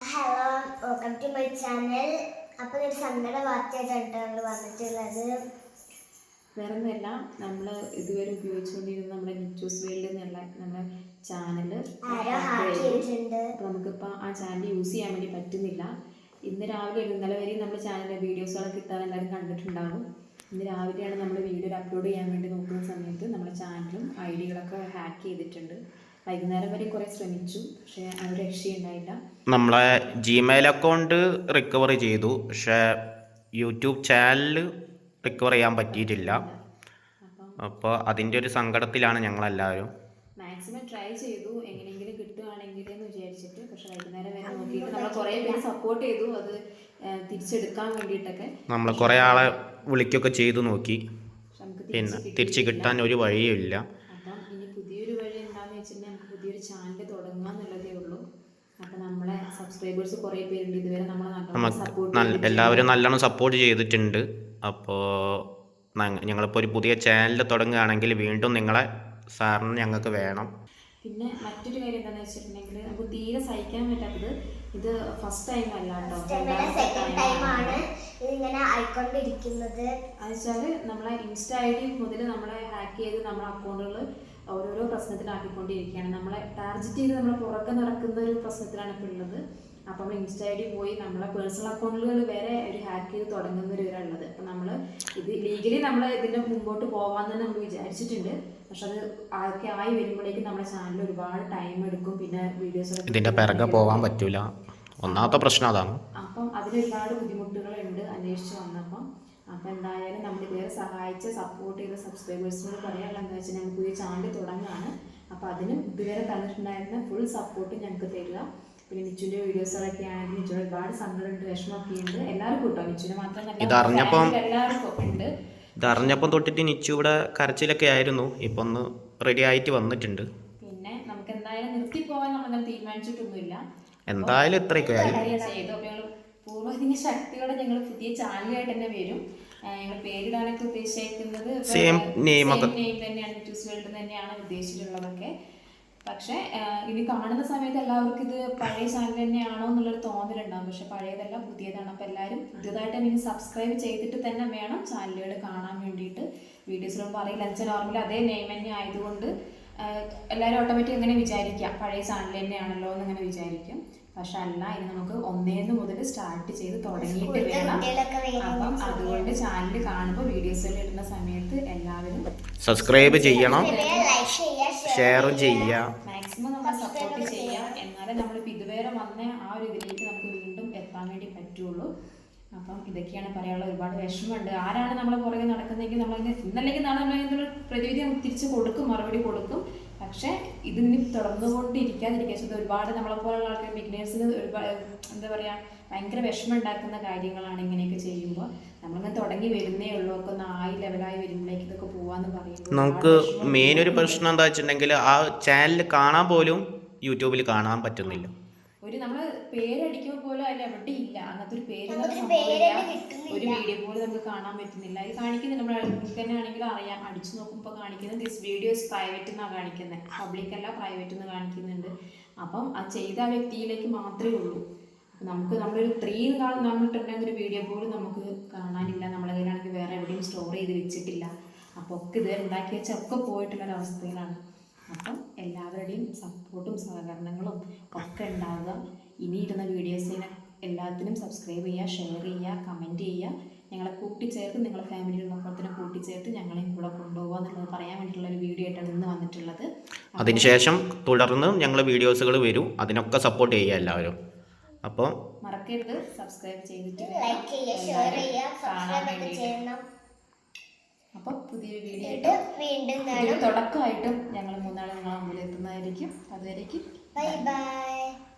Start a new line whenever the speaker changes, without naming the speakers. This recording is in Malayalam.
Hello welcome to my channel അപ്പോൾ ഒരു സങ്കട വാർത്തയായിട്ടാണ് ഞങ്ങൾ വന്നിട്ടുള്ളത്.
വേറെ ഒന്നുമല്ല നമ്മൾ ഇതുവരെ ഉപയോഗിച്ചുകൊണ്ടിരുന്ന നമ്മുടെ ന്യൂസ് വേൾഡ് എന്നുള്ള നമ്മുടെ ചാനൽ നമുക്കിപ്പോൾ ആ ചാനൽ യൂസ് ചെയ്യാൻ വേണ്ടി പറ്റുന്നില്ല. ഇന്ന് രാവിലെ ഇന്നലെ വരെ നമ്മുടെ ചാനലിലെ വീഡിയോസുകളൊക്കെ ഇട്ടാൽ എല്ലാവരും കണ്ടിട്ടുണ്ടാകും ഇന്ന് രാവിലെയാണ് നമ്മൾ വീഡിയോ അപ്ലോഡ് ചെയ്യാൻ വേണ്ടി നോക്കുന്ന സമയത്ത് നമ്മുടെ ചാനലും ഐ ഡികളൊക്കെ ഹാക്ക് ചെയ്തിട്ടുണ്ട്. വൈകുന്നേരം വരെ കുറേ ശ്രമിച്ചു. പക്ഷേ ആ രക്ഷയുണ്ടായില്ല
നമ്മളെ ജിമെയിൽ അക്കൗണ്ട് റിക്കവർ ചെയ്തു. പക്ഷേ യൂട്യൂബ് ചാനൽ റിക്കവർ ചെയ്യാൻ പറ്റിയിട്ടില്ല.
അപ്പം
അപ്പോൾ അതിന്റെ ഒരു സങ്കടത്തിലാണ് ഞങ്ങളെല്ലാവരും.
മാക്സിമം ട്രൈ ചെയ്തു. എങ്ങനെയെങ്കിലും കിട്ടുകയാണെങ്കിൽ എന്ന് വിചാരിച്ചിട്ട്. പക്ഷെ വൈകുന്നേരം വരെ നോക്കിയിട്ട് നമ്മൾ കുറേ പേര് സപ്പോർട്ട് ചെയ്തു. അത് തിരിച്ചെടുക്കാൻ വേണ്ടിയിട്ടൊക്കെ.
നമ്മൾ കുറേ ആളെ വിളിക്കൊക്കെ ചെയ്തു നോക്കി. പിന്നെ
തിരിച്ച്
കിട്ടാൻ ഒരു വഴിയും ഇല്ല
അപ്പം ഇനി പുതിയൊരു വഴി എന്താണെന്ന് വെച്ചിട്ടുണ്ടെങ്കിൽ നമുക്ക് പുതിയൊരു ചാനൽ തുടങ്ങാം എന്നുള്ളതേ ഉള്ളൂ അപ്പം നമ്മളെ സബ്സ്ക്രൈബേഴ്സ് കുറേ പേരുണ്ട്. ഇതുവരെ നമ്മളെ സപ്പോർട്ട്
എല്ലാവരും നല്ലോണം സപ്പോർട്ട് ചെയ്തിട്ടുണ്ട്. അപ്പോൾ ഞങ്ങളിപ്പോൾ ഒരു പുതിയ ചാനൽ തുടങ്ങുകയാണെങ്കിൽ വീണ്ടും നിങ്ങളെ സാറിന് ഞങ്ങൾക്ക് വേണം.
പിന്നെ മറ്റൊരു കാര്യം എന്താണെന്ന് വെച്ചിട്ടുണ്ടെങ്കിൽ നമുക്ക് തീരെ സഹിക്കാൻ പറ്റാത്തത് ഇത് ഫസ്റ്റ് ടൈം അല്ല കേട്ടോ.
സെക്കൻഡ് ടൈമാണ് ഇതിങ്ങനെ ആയിക്കൊണ്ടിരിക്കുന്നത്.
അത് വെച്ചാൽ നമ്മളെ ഇൻസ്റ്റ ഐ ഡി മുതൽ നമ്മളെ ഹാക്ക് ചെയ്ത് നമ്മളെ അക്കൗണ്ടുകൾ ഓരോരോ പ്രശ്നത്തിലാക്കിക്കൊണ്ടിരിക്കുകയാണ്. നമ്മളെ ടാർജറ്റ് ചെയ്ത് നമ്മളെ പുറത്ത് നടക്കുന്ന ഒരു പ്രശ്നത്തിലാണ് ഇപ്പോൾ ഉള്ളത്. അപ്പം നമ്മൾ ഇൻസ്റ്റ ഐ ഡി പോയി നമ്മളെ പേഴ്സണൽ അക്കൗണ്ടുകൾ വരെ ഒരു ഹാക്ക് ചെയ്ത് തുടങ്ങുന്ന ഒരു ഉള്ളത് അപ്പം നമ്മൾ ഇത് ലീഗലി നമ്മൾ ഇതിന്റെ മുമ്പോട്ട് പോകാമെന്ന് തന്നെ നമ്മൾ വിചാരിച്ചിട്ടുണ്ട്. പക്ഷെ അത് ആയൊക്കെ ആയി വരുമ്പോഴേക്കും നമ്മുടെ ചാനൽ ഒരുപാട് ടൈം എടുക്കും. പിന്നെ വീഡിയോസ്
ഇതിന്റെ പിറകെ പോകാൻ പറ്റൂല. ഒന്നാമത്തെ പ്രശ്നം അതാണ്.
അപ്പം അതിന് ഒരുപാട് ബുദ്ധിമുട്ടുകളുണ്ട് അന്വേഷിച്ച് വന്നപ്പം. അപ്പം എന്തായാലും നമ്മൾ ഇതുവരെ സഹായിച്ച് സപ്പോർട്ട് ചെയ്ത സബ്സ്ക്രൈബേഴ്സിനോട് പറയാനുള്ള എന്താ വെച്ചാൽ ഞങ്ങൾക്ക് ഈ ചാനൽ തുടങ്ങാണ്. അപ്പം അതിനും ഇതുവരെ തന്നിട്ടുണ്ടായിരുന്ന ഫുൾ സപ്പോർട്ട് ഞങ്ങൾക്ക് തരിക. പിന്നെ നിച്ചുന്റെ വീഡിയോസുകളൊക്കെ ആണെങ്കിൽ നിച്ചുവിന് ഒരുപാട് സങ്കടമുണ്ട് വിഷമമൊക്കെ ഉണ്ട് എല്ലാവർക്കും കേട്ടോ. നിച്ചുനെ മാത്രം
ഇതറിഞ്ഞപ്പം-
എല്ലാവർക്കും ഉണ്ട്.
ഇതറിഞ്ഞപ്പം തൊട്ടിട്ട് നിച്ചു ഇവിടെ കരച്ചിലൊക്കെ ആയിരുന്നു. ഇപ്പൊ ഒന്ന് റെഡി ആയിട്ട് വന്നിട്ടുണ്ട്.
പിന്നെ നമുക്ക് എന്തായാലും നിർത്തി പോവാൻ നമ്മളങ്ങനെ തീരുമാനിച്ചിട്ടൊന്നുമില്ല.
എന്തായാലും ഇത്രയൊക്കെ ആയി.
ചെയ്തു. അപ്പോൾ ഞങ്ങൾ പൂർവതിന് ശക്തിയോടെ ഞങ്ങൾ പുതിയ ചാനലായിട്ട് തന്നെ വരും. ഞങ്ങൾ പേരിടാനൊക്കെ ഉദ്ദേശിക്കുന്നത്
സെയിം.
നെയിം തന്നെയാണ് ചൂസ് വേൾഡ് തന്നെയാണ് ഉദ്ദേശിച്ചിട്ടുള്ളതൊക്കെ. പക്ഷേ ഇത് കാണുന്ന സമയത്ത് എല്ലാവർക്കും ഇത് പഴയ ചാനൽ തന്നെയാണോ എന്നുള്ളൊരു തോന്നലുണ്ടാവും. പക്ഷെ പഴയതല്ല പുതിയതാണ്. അപ്പോൾ എല്ലാവരും പുതിയതായിട്ട് ഇനി സബ്സ്ക്രൈബ് ചെയ്തിട്ട് തന്നെ വേണം ചാനലുകൾ കാണാൻ വേണ്ടിയിട്ട്. വീഡിയോസിലൊന്നും പറയില്ല അച്ഛൻ നോർമലി അതേ നെയിം തന്നെ ആയതുകൊണ്ട് എല്ലാവരും ഓട്ടോമാറ്റിക് അങ്ങനെ വിചാരിക്കാം. പഴയ ചാനൽ തന്നെയാണല്ലോ എന്ന് അങ്ങനെ വിചാരിക്കും. പക്ഷെ അല്ല ഇനി നമുക്ക് ഒന്നേന്ന് മുതൽ സ്റ്റാർട്ട് ചെയ്ത് തുടങ്ങിയിട്ട് വേണം. അപ്പം അതുകൊണ്ട് ചാനൽ കാണുമ്പോൾ വീഡിയോസിൽ ഇടുന്ന സമയത്ത് എല്ലാവരും
സബ്സ്ക്രൈബ് ചെയ്യണം.
ലൈക്ക് ചെയ്യുക
ഷെയറും ചെയ്യുക
മാക്സിമം നമ്മൾ സപ്പോർട്ട് ചെയ്യാം. എന്നാലേ നമ്മളിപ്പോൾ ഇതുവരെ വന്ന ആ ഒരു ഇതിലേക്ക് നമുക്ക് വീണ്ടും എത്താൻ വേണ്ടി പറ്റുള്ളൂ. അപ്പം ഇതൊക്കെയാണ് പറയാനുള്ള ഒരുപാട് വിഷമമുണ്ട്. ആരാണ് നമ്മളെ പുറകെ നടക്കുന്നതെങ്കിൽ നമ്മളതിന് ഇന്നല്ലെങ്കിൽ നാളെ നമ്മൾ എന്തൊരു പ്രതിവിധി നമുക്ക് തിരിച്ച് കൊടുക്കും. മറുപടി കൊടുക്കും. പക്ഷേ ഇതിന് തുടർന്നുകൊണ്ടിരിക്കാതിരിക്കുക വെച്ചാൽ ഒരുപാട് നമ്മളെ പോലുള്ള ആൾക്കാർ ബിഗ്നേഴ്സിന് ഒരുപാട് എന്താ പറയുക ഭയങ്കര വിഷമം ഉണ്ടാക്കുന്ന കാര്യങ്ങളാണ് ഇങ്ങനെയൊക്കെ ചെയ്യുമ്പോൾ. നമ്മളിങ്ങനെ തുടങ്ങി വരുന്നേ ഉള്ളൂ. ഒക്കെ ഒന്ന് ആയി ലെവലായി വരുമ്പോഴേക്ക് ഇതൊക്കെ പോവാന്ന് പറയുമ്പോൾ
നമുക്ക് മെയിൻ ഒരു പ്രശ്നം എന്താ വെച്ചിട്ടുണ്ടെങ്കിൽ ആ ചാനൽ കാണാൻ പോലും യൂട്യൂബിൽ കാണാൻ പറ്റുന്നില്ല.
ഒരു നമ്മൾ പേരടിക്കുമ്പോൾ പോലും അതിൽ എവിടെ ഇല്ല. അങ്ങനത്തെ ഒരു പേര്. ഒരു വീഡിയോ പോലും നമുക്ക് കാണാൻ പറ്റുന്നില്ല. ഇത് കാണിക്കുന്നില്ല നമ്മൾ തന്നെ ആണെങ്കിലും അറിയാം. അടിച്ചു നോക്കുമ്പോൾ കാണിക്കുന്നത് ദിസ് വീഡിയോസ് പ്രൈവറ്റ് എന്നാണ് കാണിക്കുന്നത് പബ്ലിക് അല്ല പ്രൈവറ്റ് എന്ന് കാണിക്കുന്നുണ്ട്. അപ്പം ആ ചെയ്ത വ്യക്തിയിലേക്ക് മാത്രമേ ഉള്ളൂ. നമുക്ക് നമ്മളൊരു ത്രീ നമ്മിട്ടുണ്ടെങ്കിൽ ഒരു വീഡിയോ പോലും നമുക്ക് കാണാനില്ല. നമ്മളെ കയ്യിലാണെങ്കിൽ വേറെ എവിടെയും സ്റ്റോർ ചെയ്ത് വെച്ചിട്ടില്ല. അപ്പോൾ ഒക്കെ ഇതുവരെ ഉണ്ടാക്കി വെച്ച ഒക്കെ പോയിട്ടുള്ള അവസ്ഥയിലാണ് അപ്പം എല്ലാവരുടെയും സപ്പോർട്ടും സഹകരണങ്ങളും ഒക്കെ ഉണ്ടാവുക. ഇനി ഇരുന്ന വീഡിയോസിനെ എല്ലാത്തിനും സബ്സ്ക്രൈബ് ചെയ്യുക ഷെയർ ചെയ്യുക കമന്റ് ചെയ്യുക. ഞങ്ങളെ കൂട്ടിച്ചേർത്ത് നിങ്ങളെ ഫാമിലിയിലുള്ളപ്പോഴത്തേനും കൂട്ടിച്ചേർത്ത് ഞങ്ങളെയും കൂടെ കൊണ്ടുപോകുക എന്നുള്ളത് പറയാൻ വേണ്ടിയിട്ടുള്ള ഒരു വീഡിയോ ആയിട്ടാണ് ഇന്ന് വന്നിട്ടുള്ളത്.
അതിനുശേഷം തുടർന്ന് ഞങ്ങൾ വീഡിയോസുകൾ വരും. അതിനൊക്കെ സപ്പോർട്ട് ചെയ്യുക എല്ലാവരും. അപ്പോൾ
മറക്കരുത്. സബ്സ്ക്രൈബ് ചെയ്തിട്ട്
ലൈക്ക് ചെയ്യുക ഷെയർ ചെയ്യുക
കാണാൻ
സബ്സ്ക്രൈബ്
വേണ്ടിയിട്ട്
ചെയ്യണം.
അപ്പോൾ പുതിയ വീഡിയോ ആയിട്ട്
വീണ്ടും
തുടക്കമായിട്ടും ഞങ്ങൾ മൂന്നാൾ നിങ്ങളെ മുമ്പിൽ എത്തുന്നതായിരിക്കും അതുവരേക്കും
ബൈ. ബൈ.